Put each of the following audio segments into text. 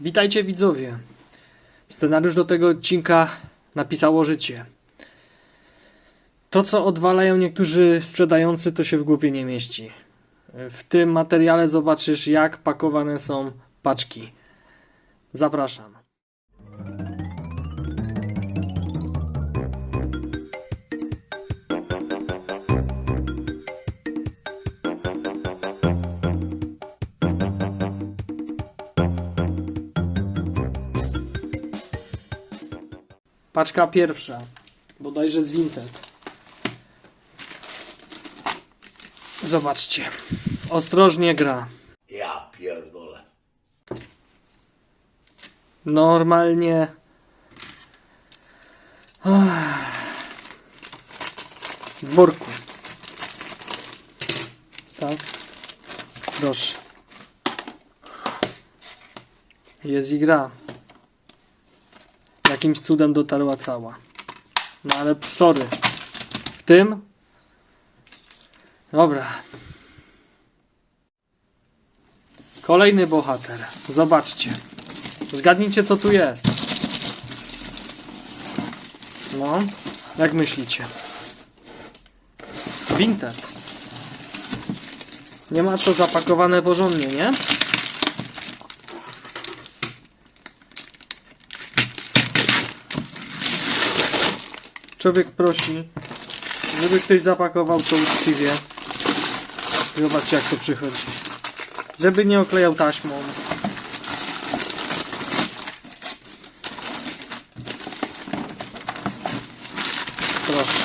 Witajcie widzowie. Scenariusz do tego odcinka napisało życie. To, co odwalają niektórzy sprzedający, to się w głowie nie mieści. W tym materiale zobaczysz, jak pakowane są paczki. Zapraszam. Paczka pierwsza, bodajże z Vinted. Zobaczcie. Ostrożnie gra. Ja pierdolę. Normalnie. W worku. Tak. Proszę. Jest i gra. Jakimś cudem dotarła cała. No ale sorry. W tym? Dobra. Kolejny bohater. Zobaczcie. Zgadnijcie, co tu jest. No, jak myślicie? Vinted. Nie ma to zapakowane porządnie, nie? Człowiek prosi, żeby ktoś zapakował to uczciwie. Zobaczcie, jak to przychodzi. Żeby nie oklejał taśmą. Proszę.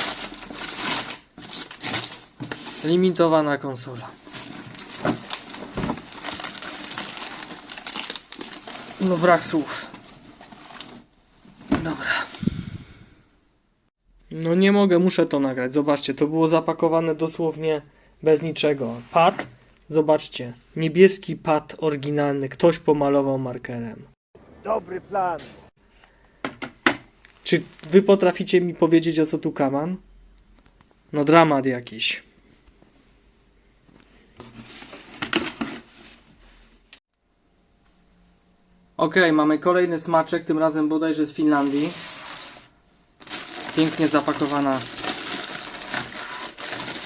Limitowana konsola. No brak słów. Dobra. No nie mogę, muszę to nagrać. Zobaczcie, to było zapakowane dosłownie bez niczego. Pad, zobaczcie. Niebieski pad oryginalny. Ktoś pomalował markerem. Dobry plan. Czy wy potraficie mi powiedzieć o co tu kaman? No dramat jakiś. Okej, mamy kolejny smaczek, tym razem bodajże z Finlandii. Pięknie zapakowana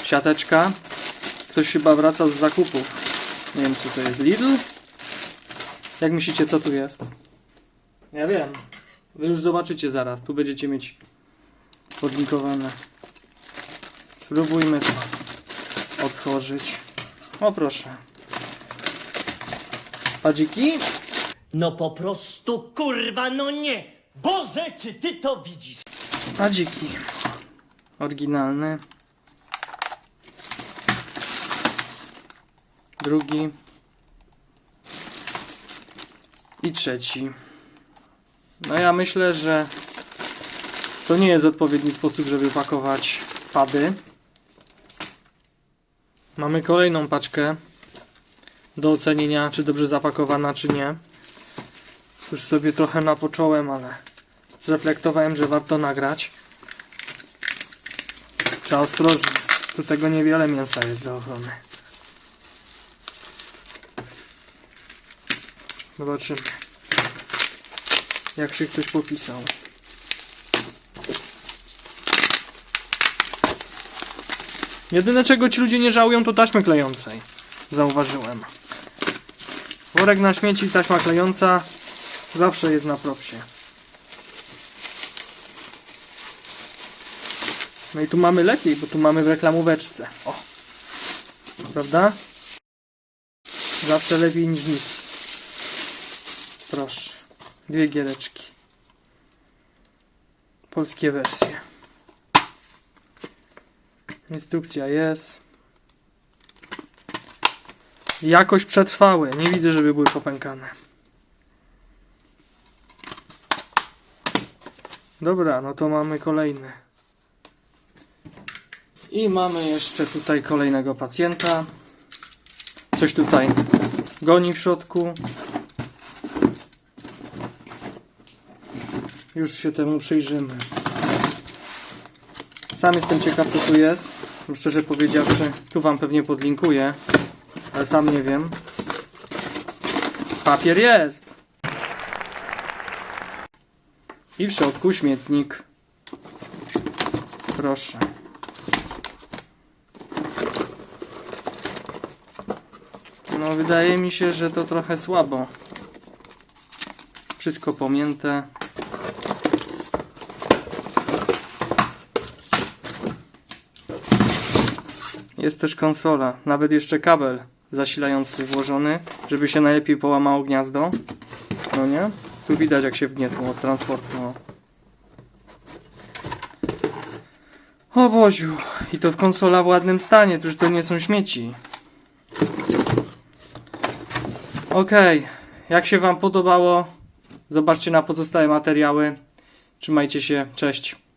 siateczka. Ktoś chyba wracał z zakupów. Nie wiem co to jest, Lidl? Jak myślicie co tu jest? Ja wiem. Wy już zobaczycie zaraz. Tu będziecie mieć podlinkowane. Spróbujmy to otworzyć. O proszę. Padziki? No po prostu kurwa, no nie! Boże, czy ty to widzisz? Padziki. Oryginalny. Drugi. I trzeci. No ja myślę, że to nie jest odpowiedni sposób, żeby pakować pady. Mamy kolejną paczkę do ocenienia, czy dobrze zapakowana, czy nie. Już sobie trochę napocząłem, ale zreflektowałem, że warto nagrać. Trzeba ostrożnie. Tu tego niewiele mięsa jest do ochrony. Zobaczymy. Jak się ktoś popisał. Jedyne czego ci ludzie nie żałują to taśmy klejącej. Zauważyłem. Worek na śmieci taśma klejąca zawsze jest na propsie. No i tu mamy lepiej, bo tu mamy w reklamóweczce. O! Prawda? Zawsze lepiej niż nic. Proszę. Dwie giereczki. Polskie wersje. Instrukcja jest. Jakoś przetrwałe. Nie widzę, żeby były popękane. Dobra, no to mamy kolejny. I mamy jeszcze tutaj kolejnego pacjenta. Coś tutaj goni w środku. Już się temu przyjrzymy. Sam jestem ciekaw co tu jest. Szczerze powiedziawszy, tu wam pewnie podlinkuję. Ale sam nie wiem. Papier jest. I w środku śmietnik. Proszę. No, wydaje mi się, że to trochę słabo. Wszystko pomięte. Jest też konsola, nawet jeszcze kabel zasilający włożony, żeby się najlepiej połamało gniazdo. No nie? Tu widać jak się wgnietło od transportu. No. O Boziu, i to w konsola w ładnym stanie, przecież to nie są śmieci. Okej, jak się Wam podobało, zobaczcie na pozostałe materiały. Trzymajcie się, cześć.